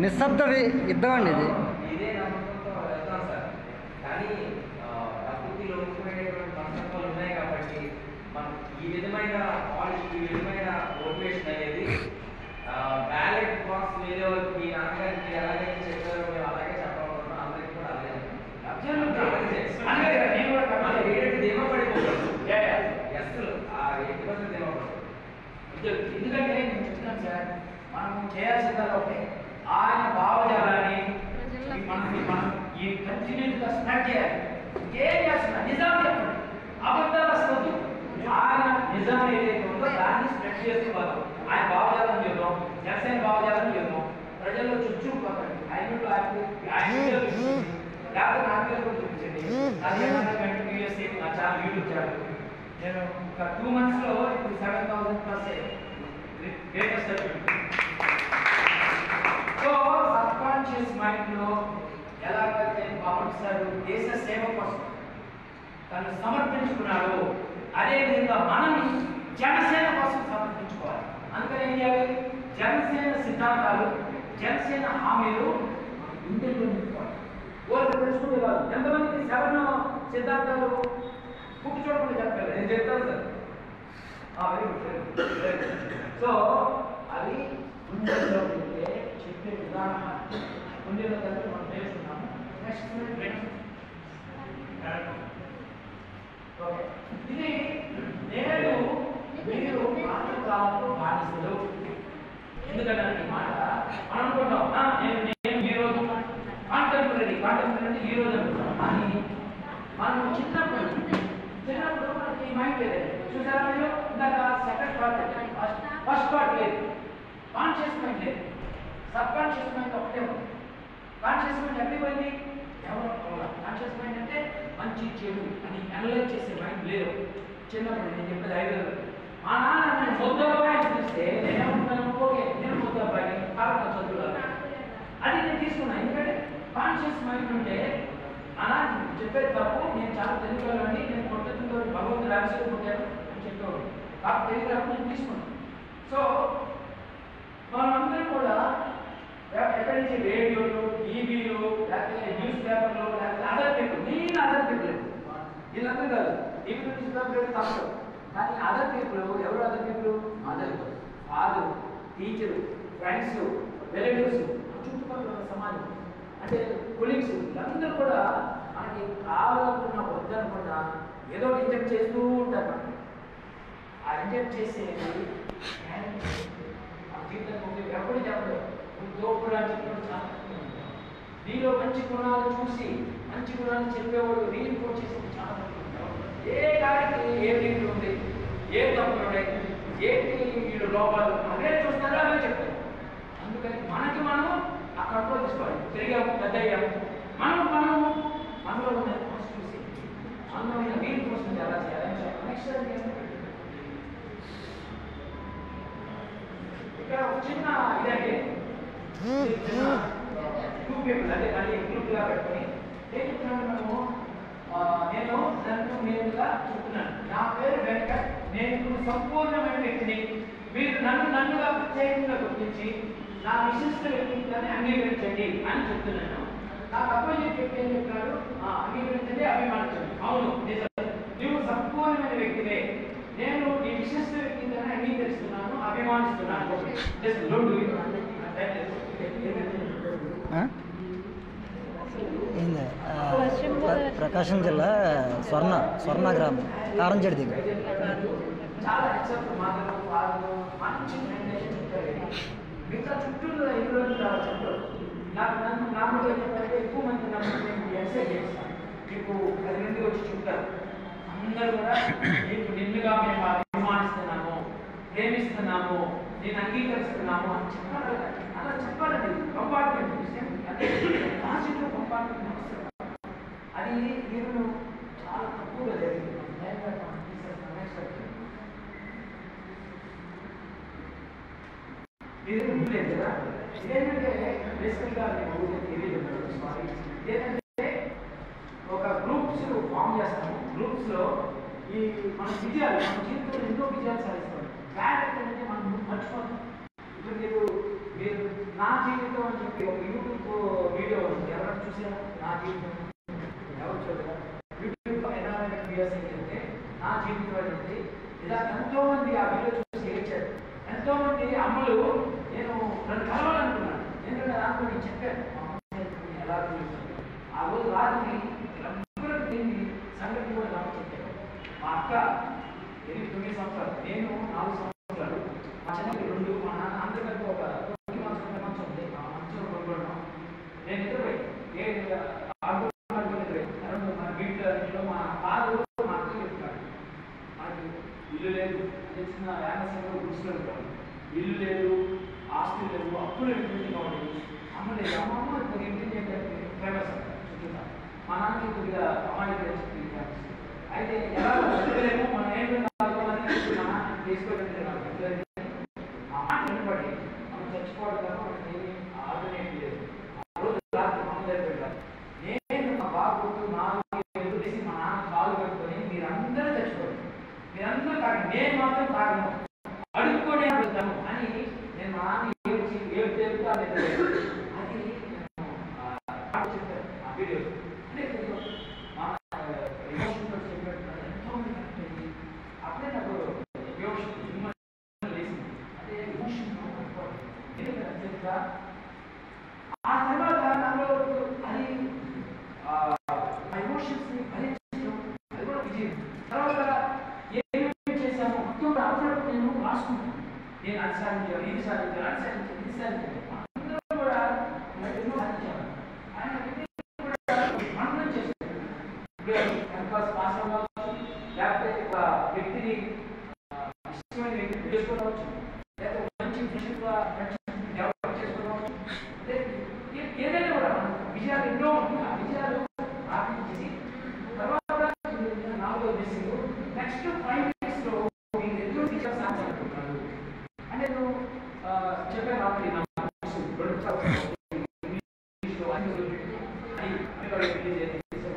నిశ్శబ్ద వి- యుద్ధం అండి ఇది ఎందుకంటే నేను చెప్తున్నాను సార్ మనం చేయాల్సిందల్లా ఒకటే. ఆయన భావజాలాన్ని ఈ మనం ఈ మనం ఈ కంటిన్యూగా స్ప్రెడ్ చేయాలి. ఏం చేస్తున్నా? నిజాం చెప్పండి. అబద్ధాలు వస్తుంది ఆయన నిజం ఏదైతే ఉందో దాన్ని స్ప్రెడ్ చేస్తున్నారు ఆయన భావజాలం చేద్దాం జనసేన భావజాలం చేద్దాం ప్రజల్లో చుట్టుకోకండి ఆయన ఆయన వీడియోలు చూపించండి. లేకపోతే నా పేరు కూడా చూపించండి. కంటిన్యూస్ నా ఛానల్ యూట్యూబ్ ఛానల్ నేను ఒక టూ మంత్స్లో ఇప్పుడు seven thousand plus greatest so subconscious మైండ్లో ఎలాగైతే పవన్ సార్ దేశ సేవ కోసం తను సమర్పించుకున్నాడు అదే విధంగా మనం జనసేన కోసం సమర్పించుకోవాలి. అందుకని ఏం చేయాలి? జనసేన సిద్ధాంతాలు జనసేన హామీలు గుండెల్లో నింపుకోవాలి వాళ్ళు తెలుసుకుంటే కాదు ఎంతమందికి సెవెన్ సిద్ధాంతాలు పుట్టి చూడకుండా చెప్పాలి నేను చెప్తాను సార్. వెరీ గుడ్ సో అవి గుండెల్లో ఉంటే చెప్పే విధానం గుండెల్లో కలిపి మనం చేస్తున్నాము నెక్స్ట్ ఓకే ఇది నేను మీరు ఆంధ్రకాలకు బానిసలు. ఎందుకంటే మాట మనం అనుకుంటాం. నేను నేను ఈ రోజు కాంటెంపరీ కాంటెంపరీ ఈ రోజు అనుకుంటాం. కానీ మనం చిన్న మనకి మైండ్ లేదు చూసారా మీరు? ఇందాక సెకండ్ పార్ట్ ఫస్ట్ పార్ట్ లేదు కాన్షియస్ మైండ్ లేదు. సబ్ కాన్షియస్ మైండ్ ఒకటే ఉంది. కాన్షియస్ మైండ్ ఎక్కడికి పోయింది? డెవలప్ అవ్వాలి కాన్షియస్ మైండ్ అంటే మంచి చెడు అని అనలైజ్ చేసే మైండ్ లేదు. చిన్నప్పుడు నేను చెప్పేది ఐదు మా నాన్న నేను ముద్దబ్బాయి అని చూస్తే నేనేమంటున్నాను ఓకే నేను ముద్దబ్బాయి కాబట్టి చదువుతాను అది నేను తీసుకున్నాను ఎందుకంటే కాన్షియస్ మైండ్ ఉంటే అలా చెప్పేది తప్పు నేను చాలా తెలియగలండి నేను కొట్టడంతో భగవంతుడు రాశారు కొట్టారు అని చెప్పేవాడు. కాబట్టి తెలియదు నేను తీసుకున్నాను. సో మనమందరం కూడా ఎక్కడి నుంచి రేడియోలు టీవీలు లేకపోతే న్యూస్ పేపర్లు లేకపోతే అదర్ పీపుల్ నేను అదర్ పీపుల్ వీళ్ళందరూ కాదు. టీవీ న్యూస్ పేపర్ తప్పదు. కానీ అదర్ పీపుల్ ఎవరు other people mother father teacher friends relatives చుట్టుపక్కల సమాజం. అంటే కొలీగ్స్ వీళ్ళందరూ కూడా మనకి కావాలనుకున్న వద్దనుకున్నా ఏదో ఇంజెక్ట్ చేస్తూ ఉంటారు మనకి. ఆ ఇంజెక్ట్ చేసేది ఆ ఎప్పుడు చెప్పలేదు నువ్వు నీలో మంచి గుణాలు చూసి మంచి గుణాలు చెప్పేవాడు రీఇన్ఫోర్స్ చేసేది చాలా తక్కువ ఏ కాడికి ఏ రీతి ఉంది? ఏ తప్పులు ఉన్నాయి? ఏంటి వీళ్ళు లోపాలు? అదే చూస్తారో? అవే చెప్తారు అందుకని మనకి మనం ఆ కంట్రోల్ తీసుకోవాలి. పెరిగాము పెద్ద అయ్యాము మనం మనం మనలో ఉన్న ఫస్ట్ చూసి మనలో ఉన్న రీఇన్ఫోర్స్మెంట్ ఎలా చేయాలని చెప్పాలి నెక్స్ట్ ఇక్కడ ఒక చిన్న ఇదంటే టూ పీపుల్ అంటే మళ్ళీ గ్రూప్గా పెట్టుకొని ఏం మనము? నేను నన్ను నేనుగా చెప్తున్నాను. నా పేరు వెంకట్. నేను ఇప్పుడు సంపూర్ణమైన వ్యక్తిని. మీరు నన్ను నన్నుగా ప్రత్యేకంగా గుర్తించి నా విశిష్ట వ్యక్తిత్వాన్ని అంగీకరించండి అని చెప్తున్నాను. నాకు అపోజిట్ వ్యక్తి ఏం చెప్తున్నాడు? "ఆ, అంగీకరించండి అభిమానించండి. అవును నువ్వు సంపూర్ణమైన వ్యక్తివే. నేను నీ విశిష్ట వ్యక్తిత్వాన్ని అంగీకరిస్తున్నాను అభిమానిస్తున్నాను. ప్రకాశం జిల్లా. స్వర్ణ స్వర్ణ గ్రామం కారంచేడు దగ్గర చాలా ఎక్సెప్ట్ మంచి మిగతా చుట్టూ ఇల్లు రావచ్చు నాకు నన్ను నాకు చెప్పారంటే ఎక్కువ మంది నన్ను నేను ఎస్ఐ చేస్తాను. మీకు పది మంది వచ్చి చెప్తారు అందరూ కూడా మీకు నిన్నుగా మేము అభిమానిస్తున్నాము ప్రేమిస్తున్నాము నేను అంగీకరిస్తున్నాము అని చెప్పాలి కదా. అలా చెప్పాలండి. కంపార్ట్మెంట్ విషయం. అదే కాన్స్టిట్యూట్ కంపార్ట్మెంట్ అవసరం. అది మీరు చాలా తక్కువగా జరిగింది. మీరు ఉండలేదు కదా? ఇదేంటంటే బేసికల్గా నేను ఊరికే సారీ ఒక గ్రూప్స్ ఫామ్ చేస్తాము. గ్రూప్స్లో ఈ మన విజయాలు మన జీవితంలో ఎన్నో విజయాలు సాధిస్తాం బ్యాడ్ అనేది మనం మర్చిపోతాం. ఇప్పుడు మీరు మీరు నా జీవితం అని చెప్పి ఒక యూట్యూబ్ వీడియో ఉంది. ఎవరైనా చూసారా? నా జీవితం ఎవరు చూడరా? యూట్యూబ్లో ఎలా వీడియోస్ ఏంటంటే నా జీవితం అనేది ఇలా ఎంతో మంది ఆ వీడియో మంది నేను నన్ను కలవాలనుకున్నాను. ఎందుకంటే నాకు నేను చెప్పాను ఎలా ఆ రోజు రాత్రి అందరూ తిండి సంగతి కూడా నాకు చెప్పాను మా అక్క ఎనిమిది తొమ్మిది సంవత్సరాలు నేను నాలుగు సంవత్సరాలు మా చెల్లెలు రెండు మా నాన్న అందరికంటే ఒక తొమ్మిది మంచం మంచం ఉంది. ఆ మంచం కొనుక్కోవడం నేను నిద్రపోయి ఏ ఆడు రెండు మన ఇంట్లో మా కారు మా అక్క చెప్తాడు మనకి ఇల్లు లేదు. తెలిసిన వ్యానసంలో కూర్చుని ఇల్లు లేదు ఆస్తి లేదు అప్పులు ఎక్కువ కావాలి అమ్మ లేదు అమ్మమ్మ కొద్దిగా ఇంటి ఫేమస్ చుట్టూ మా నాన్నకి కొద్దిగా అమ్మాయి అయితే ఎలా చెప్పలేము మనం ఏం కాదు ಕಾರಣಗಳೇನು పాస్ అవ్వచ్చు లేకపోతే ఒక వ్యక్తిని ఇష్టమైన వ్యక్తిని చేసుకోవచ్చు లేకపోతే మంచి ఫ్రెండ్షిప్ డెవలప్ చేసుకోవచ్చు ఏదైనా కూడా విజయాలు ఎన్నో ఆ విజయాలు తర్వాత నాలుగో నెక్స్ట్ ఫైవ్లో మీరు ఎన్నో విజయాలు సాధించాలనుకుంటున్నారు అంటే నేను చెప్పాను నా రెండు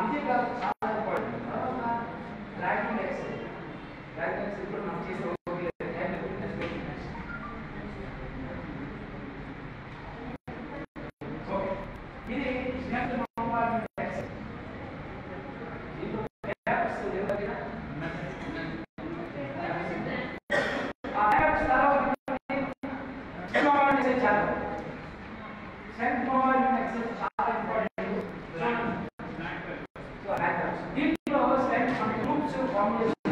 విజయ్ గారు చాలా ఇంపార్టెంట్ తర్వాత రైటింగ్ ఎక్సైజ్ రైటింగ్ ఎక్సైజ్ కూడా మనం చేసే ఒక టైం ఓకే ఇది స్నాప్ కంపార్ట్మెంట్ ఎక్సైజ్ దీంట్లో యాప్స్ ఎవరికైనా ఆ యాప్స్ తర్వాత మొబైల్ ఎక్సైజ్ చాలా సెంట్ మొబైల్ ఎక్సైజ్ చాలా ఇంపార్టెంట్ సో హ్యాకర్స్ దీంట్లో సెంట్ మన గ్రూప్స్ ఫామ్ చేసి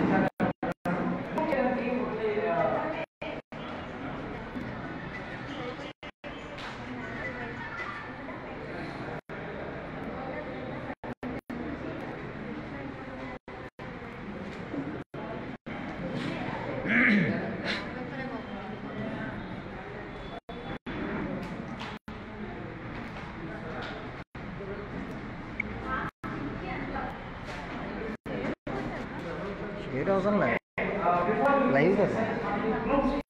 షేర్ అవసరం లేదు లైవ్ కదా One,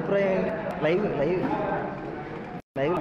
అభిప్రాయం లైవ్ లైవ్ లైవ్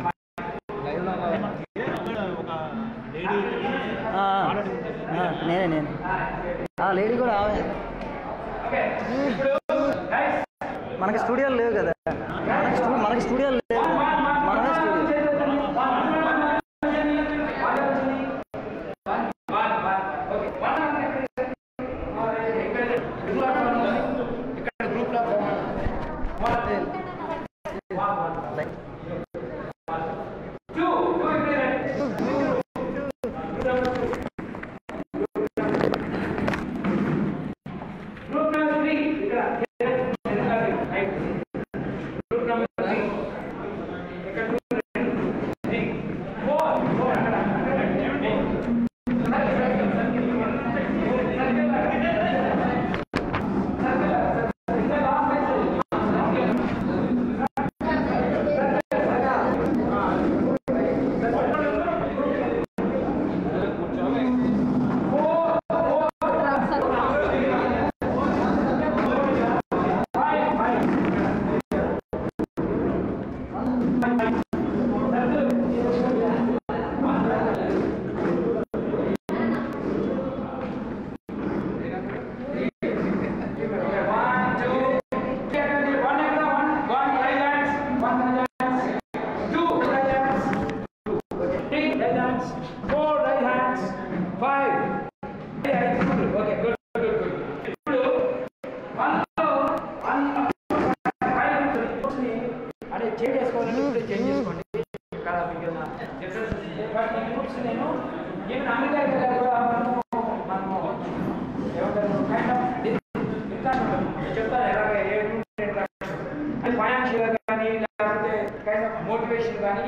motivation కానీ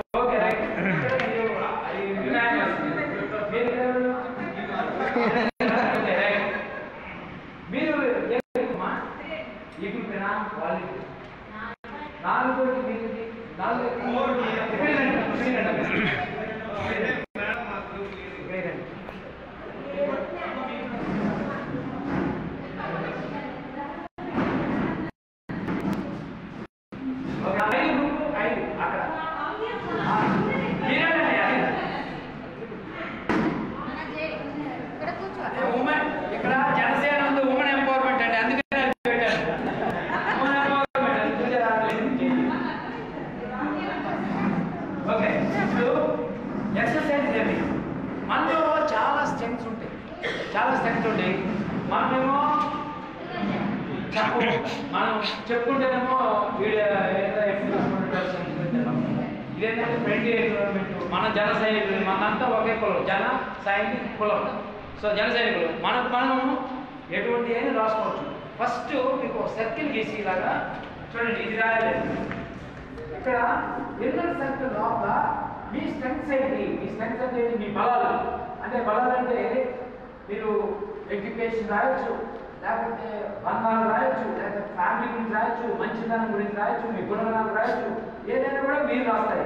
మన జన సైనికులు మనంతా ఒకే కులం జన సైనిక కులం సో జన సైనికులు మనకు మనము ఎటువంటి అని రాసుకోవచ్చు ఫస్ట్ మీకు సర్కిల్ గీసి ఇలాగా చూడండి ఇది రాయలేదు. ఇక్కడ ఇన్నర్ సర్కిల్ లోపల మీ స్ట్రెంగ్స్ ఏంటి మీ స్ట్రెంగ్స్ అంటే మీ బలాలు. అంటే బలాలు అంటే మీరు ఎడ్యుకేషన్ రాయొచ్చు లేకపోతే బంధాలు రాయొచ్చు లేకపోతే ఫ్యామిలీ గురించి రాయొచ్చు మంచిదనం గురించి రాయొచ్చు మీ గుణగణాలు రాయొచ్చు ఏదైనా కూడా మీరు రాస్తాయి.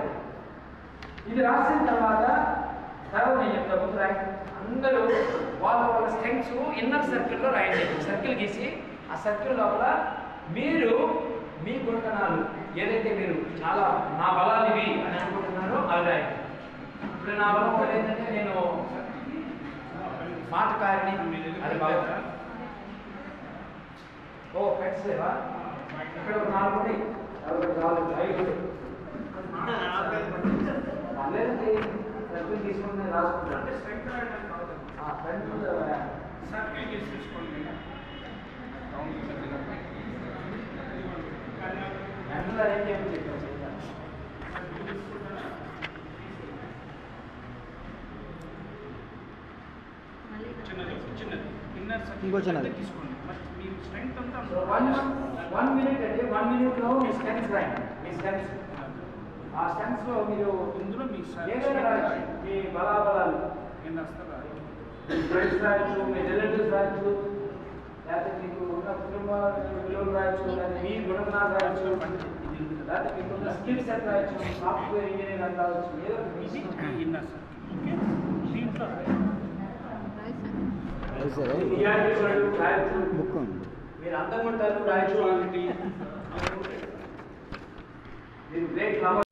ఇది రాసిన తర్వాత తర్వాత నేను చెప్తా ముందు అందరూ వాళ్ళ వాళ్ళ స్ట్రెంగ్స్ ఇన్నర్ సర్కిల్లో రాయండి. సర్కిల్ గీసి ఆ సర్కిల్ లోపల మీరు మీ గుణగణాలు ఏదైతే మీరు చాలా నా బలాలు ఇవి అని అనుకుంటున్నారో అవి రాయండి. ఇప్పుడు నా బలం ఒకటి ఏంటంటే నేను మాటకారిని అది బలం ఓ ఫ్రెండ్స్ లేవా? ఇక్కడ నాలుగు ఉన్నాయి. నాలుగు ఐదు. లేదండి సర్కిల్ తీసుకుని నేను రాసుకుంటాను ఆ, ఫ్రంట్ వెంటనే ఏం చేయమని చెప్పాను చెప్తాను. ఇంకో చిన్నది. సో వన్ వన్ మినిట్ అండి వన్ మినిట్లో మీ స్టెన్స్ రాయండి మీ స్టెన్స్ ఆ స్టెన్స్లో మీరు ఏదైనా రాయొచ్చు మీ బలాబలాలు. మీ ఫ్రెండ్స్ రాయొచ్చు మీ రిలేటివ్స్ రాయొచ్చు లేకపోతే మీకు ఉన్న కుటుంబ విలువలు రాయొచ్చు లేకపోతే మీ గుణగణాలు రాయొచ్చు. లేకపోతే మీకున్న స్కిల్ సెట్ రాయొచ్చు సాఫ్ట్వేర్ ఇంజనీర్ అని రావచ్చు ఏదో ఒకటి మీ ఇష్టం. మీరు నిజాయితీ పరులు రాయొచ్చు బుక్ ఉంది. మీరు అందంగా ఉంటారు రాయొచ్చు మీరు గ్రేట్ లవర్